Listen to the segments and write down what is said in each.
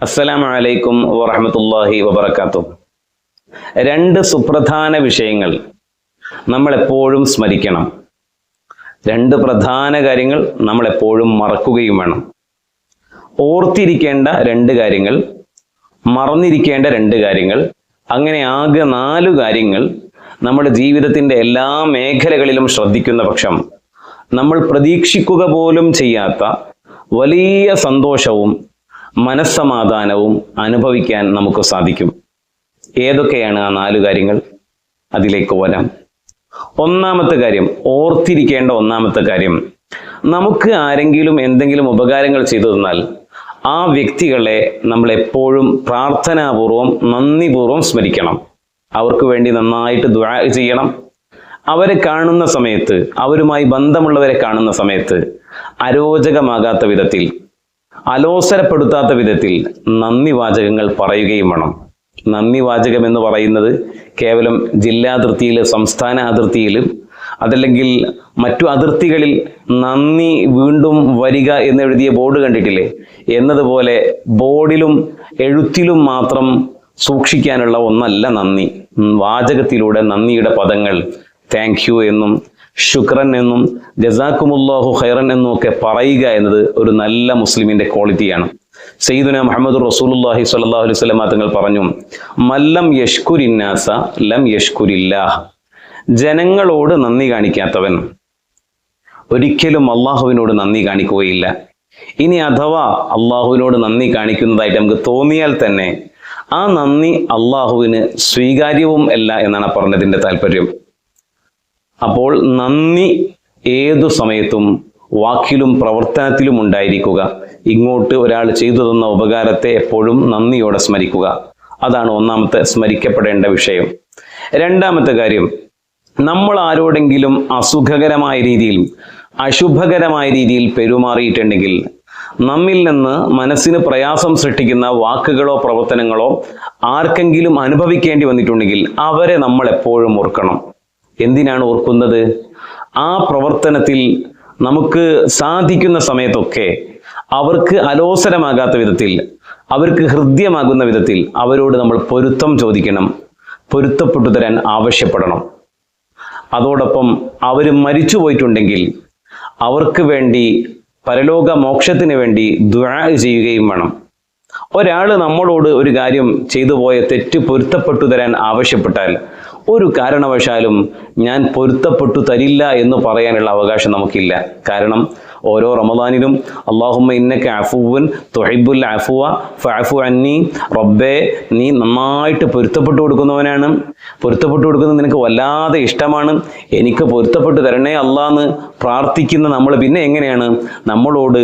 അസ്സലാമു അലൈക്കും വറഹമത്തല്ലാഹി വബർക്കാത്തു രണ്ട് സുപ്രധാന വിഷയങ്ങൾ നമ്മൾ എപ്പോഴും സ്മരിക്കണം. രണ്ട് പ്രധാന കാര്യങ്ങൾ നമ്മൾ എപ്പോഴും മറക്കുകയും വേണം. ഓർത്തിരിക്കേണ്ട രണ്ട് കാര്യങ്ങൾ മറന്നിരിക്കേണ്ട രണ്ട് കാര്യങ്ങൾ അങ്ങനെ ആകെ നാല് കാര്യങ്ങൾ നമ്മുടെ ജീവിതത്തിന്റെ എല്ലാ മേഖലകളിലും ശ്രദ്ധിക്കുന്ന പക്ഷം നമ്മൾ പ്രതീക്ഷിക്കുക പോലും ചെയ്യാത്ത വലിയ സന്തോഷവും മനസ്സമാധാനവും അനുഭവിക്കാൻ നമുക്ക് സാധിക്കും. ഏതൊക്കെയാണ് ആ നാല് കാര്യങ്ങൾ? അതിലേക്ക് വരാം. ഒന്നാമത്തെ കാര്യം ഓർത്തിരിക്കേണ്ട ഒന്നാമത്തെ കാര്യം. നമുക്ക് ആരെങ്കിലും എന്തെങ്കിലും ഉപകാരങ്ങൾ ചെയ്തു തന്നാൽ ആ വ്യക്തികളെ നമ്മൾ എപ്പോഴും പ്രാർത്ഥനാപൂർവം നന്ദിപൂർവം സ്മരിക്കണം. അവർക്ക് വേണ്ടി നന്നായിട്ട് ദ്വാ ചെയ്യണം. അവരെ കാണുന്ന സമയത്ത് അവരുമായി ബന്ധമുള്ളവരെ കാണുന്ന സമയത്ത് അരോചകമാകാത്ത വിധത്തിൽ അലോസരപ്പെടുത്താത്ത വിധത്തിൽ നന്ദി വാചകങ്ങൾ പറയുകയും വേണം. നന്ദി വാചകം എന്ന് പറയുന്നത് കേവലം ജില്ലാതിർത്തിയിൽ സംസ്ഥാന അതിർത്തിയിലും അതല്ലെങ്കിൽ മറ്റു അതിർത്തികളിൽ നന്ദി വീണ്ടും വരിക എന്ന് എഴുതിയ ബോർഡ് കണ്ടിട്ടില്ലേ? എന്നതുപോലെ ബോർഡിലും എഴുത്തിലും മാത്രം സൂക്ഷിക്കാനുള്ള ഒന്നല്ല നന്ദി. വാചകത്തിലൂടെ നന്ദിയുടെ പദങ്ങൾ താങ്ക് എന്നും ശുക്രൻ എന്നും ജസാക്കുമുല്ലാഹു ഖൈറൻ എന്നും ഒക്കെ പറയുക എന്നത് ഒരു നല്ല മുസ്ലിമിന്റെ ക്വാളിറ്റിയാണ്. സയ്യിദുന മുഹമ്മദ് റസൂലുല്ലാഹി സ്വല്ലല്ലാഹു അലൈഹി വസല്ലം തങ്ങൾ പറഞ്ഞു മല്ലം യഷ്കുരിന്നാസ ലം യഷ്കുരില്ലാഹ്. ജനങ്ങളോട് നന്ദി കാണിക്കാത്തവൻ ഒരിക്കലും അള്ളാഹുവിനോട് നന്ദി കാണിക്കുകയില്ല. ഇനി അഥവാ അള്ളാഹുവിനോട് നന്ദി കാണിക്കുന്നതായിട്ട് നമുക്ക് തോന്നിയാൽ തന്നെ ആ നന്ദി അള്ളാഹുവിന് സ്വീകാര്യവും അല്ല എന്നാണ് പറഞ്ഞതിന്റെ താല്പര്യം. അപ്പോൾ നന്ദി ഏതു സമയത്തും വാക്കിലും പ്രവർത്തനത്തിലും ഉണ്ടായിരിക്കുക. ഇങ്ങോട്ട് ഒരാൾ ചെയ്തു തന്ന ഉപകാരത്തെ എപ്പോഴും നന്ദിയോടെ സ്മരിക്കുക. അതാണ് ഒന്നാമത്തെ സ്മരിക്കപ്പെടേണ്ട വിഷയം. രണ്ടാമത്തെ കാര്യം നമ്മൾ ആരോടെങ്കിലും അസുഖകരമായ രീതിയിൽ അശുഭകരമായ രീതിയിൽ പെരുമാറിയിട്ടുണ്ടെങ്കിൽ നമ്മിൽ നിന്ന് മനസ്സിന് പ്രയാസം സൃഷ്ടിക്കുന്ന വാക്കുകളോ പ്രവർത്തനങ്ങളോ ആർക്കെങ്കിലും അനുഭവിക്കേണ്ടി വന്നിട്ടുണ്ടെങ്കിൽ അവരെ നമ്മൾ എപ്പോഴും ഓർക്കണം. എന്തിനാണ് ഓർക്കുന്നത്? ആ പ്രവർത്തനത്തിൽ നമുക്ക് സാധിക്കുന്ന സമയത്തൊക്കെ അവർക്ക് അലോസരമാകാത്ത വിധത്തിൽ അവർക്ക് ഹൃദ്യമാകുന്ന വിധത്തിൽ അവരോട് നമ്മൾ പൊരുത്തം ചോദിക്കണം പൊരുത്തപ്പെട്ടു തരാൻ ആവശ്യപ്പെടണം. അതോടൊപ്പം അവർ മരിച്ചു പോയിട്ടുണ്ടെങ്കിൽ അവർക്ക് വേണ്ടി പരലോക മോക്ഷത്തിന് വേണ്ടി ദ്വാ ചെയ്യുകയും വേണം. ഒരാൾ നമ്മളോട് ഒരു കാര്യം ചെയ്തു പോയ തെറ്റ് പൊരുത്തപ്പെട്ടു തരാൻ ആവശ്യപ്പെട്ടാൽ ഒരു കാരണവശാലും ഞാൻ പൊരുത്തപ്പെട്ടു തരില്ല എന്ന് പറയാനുള്ള അവകാശം നമുക്കില്ല. കാരണം ഓരോ റമദാനിലും അള്ളാഹുമ്മ ഇന്നക്ക് അഫുവൻ തൊഹിബുൽ അഫുവ ഫഅഫു അന്നി റബ്ബെ നീ നന്നായിട്ട് പൊരുത്തപ്പെട്ടു കൊടുക്കുന്നവനാണ്. പൊരുത്തപ്പെട്ടു കൊടുക്കുന്നത് നിനക്ക് വല്ലാതെ ഇഷ്ടമാണ്. എനിക്ക് പൊരുത്തപ്പെട്ടു തരണേ അള്ളാന്ന് പ്രാർത്ഥിക്കുന്ന നമ്മൾ പിന്നെ എങ്ങനെയാണ്? നമ്മളോട്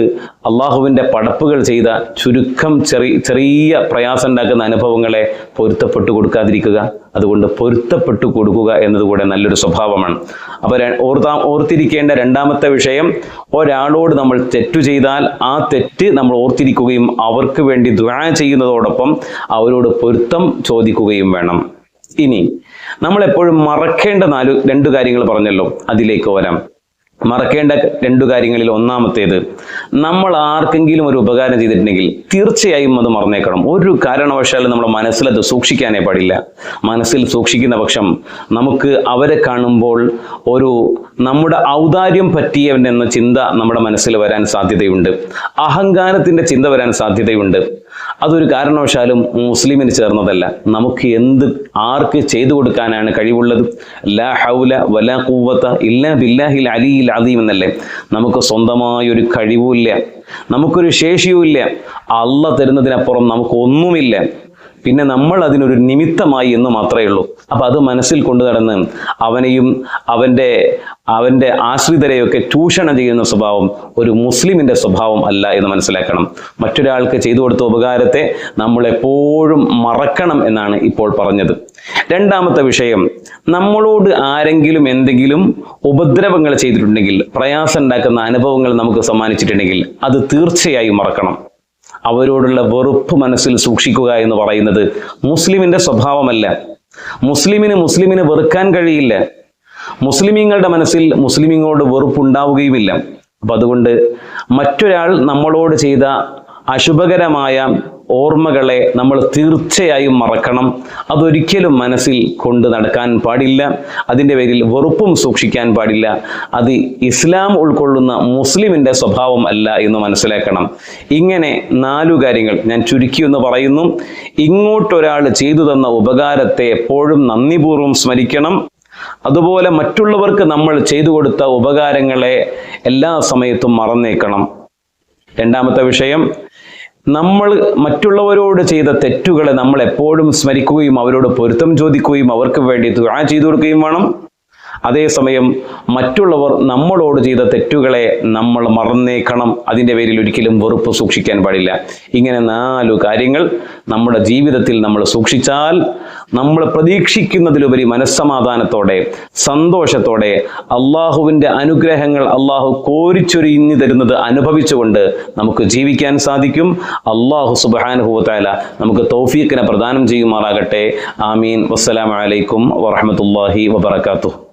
അള്ളാഹുവിന്റെ പടപ്പുകൾ ചെയ്ത ചുരുക്കം ചെറിയ ചെറിയ പ്രയാസം ഉണ്ടാക്കുന്ന അനുഭവങ്ങളെ പൊരുത്തപ്പെട്ടു കൊടുക്കാതിരിക്കുക. അതുകൊണ്ട് പൊരുത്തപ്പെട്ടു കൊടുക്കുക എന്നതുകൂടെ നല്ലൊരു സ്വഭാവമാണ്. അപ്പോൾ ര- ഓർത്താ ഓർത്തിരിക്കേണ്ട രണ്ടാമത്തെ വിഷയം ഒരാളോട് നമ്മൾ തെറ്റു ചെയ്താൽ ആ തെറ്റ് നമ്മൾ ഓർത്തിരിക്കുകയും അവർക്ക് വേണ്ടി ദ്വാ ചെയ്യുന്നതോടൊപ്പം അവരോട് പൊരുത്തം ചോദിക്കുകയും വേണം. ഇനി നമ്മൾ എപ്പോഴും മറക്കേണ്ട നാല് രണ്ട് കാര്യങ്ങൾ പറഞ്ഞല്ലോ അതിലേക്ക് വരാം. മറക്കേണ്ട രണ്ടു കാര്യങ്ങളിൽ ഒന്നാമത്തേത് നമ്മൾ ആർക്കെങ്കിലും ഒരു ഉപകാരം ചെയ്തിട്ടുണ്ടെങ്കിൽ തീർച്ചയായും അത് മറന്നേക്കണം. ഒരു കാരണവശാലും നമ്മുടെ മനസ്സിലത് സൂക്ഷിക്കാനേ പാടില്ല. മനസ്സിൽ സൂക്ഷിക്കുന്ന പക്ഷം നമുക്ക് അവരെ കാണുമ്പോൾ ഒരു നമ്മുടെ ഔദാര്യം പറ്റിയവൻ എന്ന ചിന്ത നമ്മുടെ മനസ്സിൽ വരാൻ സാധ്യതയുണ്ട്. അഹങ്കാരത്തിന്റെ ചിന്ത വരാൻ സാധ്യതയുണ്ട്. അതൊരു കാരണവശാലും മുസ്ലിമിന് ചേർന്നതല്ല. നമുക്ക് എന്ത് ആർക്ക് ചെയ്തു കൊടുക്കാനാണ് കഴിവുള്ളത്? ലാ ഹൗല വലാ കൂവത്ത ഇല്ലാ ബില്ലാഹിൽ അലിയിൽ അദീം എന്നല്ലേ? നമുക്ക് സ്വന്തമായൊരു കഴിവുമില്ല. നമുക്കൊരു ശേഷിയുമില്ല. അള്ള തരുന്നതിനപ്പുറം നമുക്ക് ഒന്നുമില്ല പിന്നെ നമ്മൾ അതിനൊരു നിമിത്തമായി എന്ന് മാത്രമേ ഉള്ളൂ. അപ്പൊ അത് മനസ്സിൽ കൊണ്ടു നടന്ന് അവനെയും അവന്റെ അവന്റെ ആശ്രിതരെയൊക്കെ ചൂഷണം ചെയ്യുന്ന സ്വഭാവം ഒരു മുസ്ലിമിന്റെ സ്വഭാവം അല്ല എന്ന് മനസ്സിലാക്കണം. മറ്റൊരാൾക്ക് ചെയ്തു കൊടുത്ത ഉപകാരത്തെ നമ്മൾ എപ്പോഴും മറക്കണം എന്നാണ് ഇപ്പോൾ പറഞ്ഞത്. രണ്ടാമത്തെ വിഷയം നമ്മളോട് ആരെങ്കിലും എന്തെങ്കിലും ഉപദ്രവങ്ങൾ ചെയ്തിട്ടുണ്ടെങ്കിൽ പ്രയാസം ഉണ്ടാക്കുന്ന അനുഭവങ്ങൾ നമുക്ക് സമ്മാനിച്ചിട്ടുണ്ടെങ്കിൽ അത് തീർച്ചയായും മറക്കണം. അവരോടുള്ള വെറുപ്പ് മനസ്സിൽ സൂക്ഷിക്കുക എന്ന് പറയുന്നത് മുസ്ലിമിന്റെ സ്വഭാവമല്ല. മുസ്ലിമിന് മുസ്ലിമിന് വെറുക്കാൻ കഴിയില്ല. മുസ്ലിമീങ്ങളുടെ മനസ്സിൽ മുസ്ലിമിങ്ങളോട് വെറുപ്പുണ്ടാവുകയുമില്ല. അപ്പം അതുകൊണ്ട് മറ്റൊരാൾ നമ്മളോട് ചെയ്ത അശുഭകരമായ ഓർമ്മകളെ നമ്മൾ തീർച്ചയായും മറക്കണം. അതൊരിക്കലും മനസ്സിൽ കൊണ്ട് നടക്കാൻ പാടില്ല. അതിന്റെ പേരിൽ വെറുപ്പും സൂക്ഷിക്കാൻ പാടില്ല. അത് ഇസ്ലാം ഉൾക്കൊള്ളുന്ന മുസ്ലിമിന്റെ സ്വഭാവം അല്ല എന്ന് മനസ്സിലാക്കണം. ഇങ്ങനെ നാലു കാര്യങ്ങൾ ഞാൻ ചുരുക്കി എന്ന് പറയുന്നു. ഇങ്ങോട്ടൊരാൾ ചെയ്തു തന്ന ഉപകാരത്തെ എപ്പോഴും നന്ദിപൂർവം സ്മരിക്കണം. അതുപോലെ മറ്റുള്ളവർക്ക് നമ്മൾ ചെയ്തു കൊടുത്ത ഉപകാരങ്ങളെ എല്ലാ സമയത്തും മറന്നേക്കണം. രണ്ടാമത്തെ വിഷയം നമ്മൾ മറ്റുള്ളവരോട് ചെയ്ത തെറ്റുകളെ നമ്മൾ എപ്പോഴും സ്മരിക്കുകയും അവരോട് പൊരുത്തം ചോദിക്കുകയും അവർക്ക് വേണ്ടി ദുആ ചെയ്തു കൊടുക്കുകയും വേണം. അതേസമയം മറ്റുള്ളവർ നമ്മളോട് ചെയ്ത തെറ്റുകളെ നമ്മൾ മറന്നേക്കണം. അതിന്റെ പേരിൽ ഒരിക്കലും വെറുപ്പ് സൂക്ഷിക്കാൻ പാടില്ല. ഇങ്ങനെ നാലു കാര്യങ്ങൾ നമ്മുടെ ജീവിതത്തിൽ നമ്മൾ സൂക്ഷിച്ചാൽ നമ്മൾ പ്രതീക്ഷിക്കുന്നതിലുപരി മനസ്സമാധാനത്തോടെ സന്തോഷത്തോടെ അള്ളാഹുവിന്റെ അനുഗ്രഹങ്ങൾ അള്ളാഹു കോരിച്ചൊരിഞ്ഞു തരുന്നത് അനുഭവിച്ചുകൊണ്ട് നമുക്ക് ജീവിക്കാൻ സാധിക്കും. അള്ളാഹു സുബാനുഭവത്തായ നമുക്ക് തൗഫീഖിനെ പ്രദാനം ചെയ്യുമാറാകട്ടെ. ആമീൻ. വസ്സലാമലൈക്കും വറഹമത്തല്ലാഹി വബർക്കാത്തു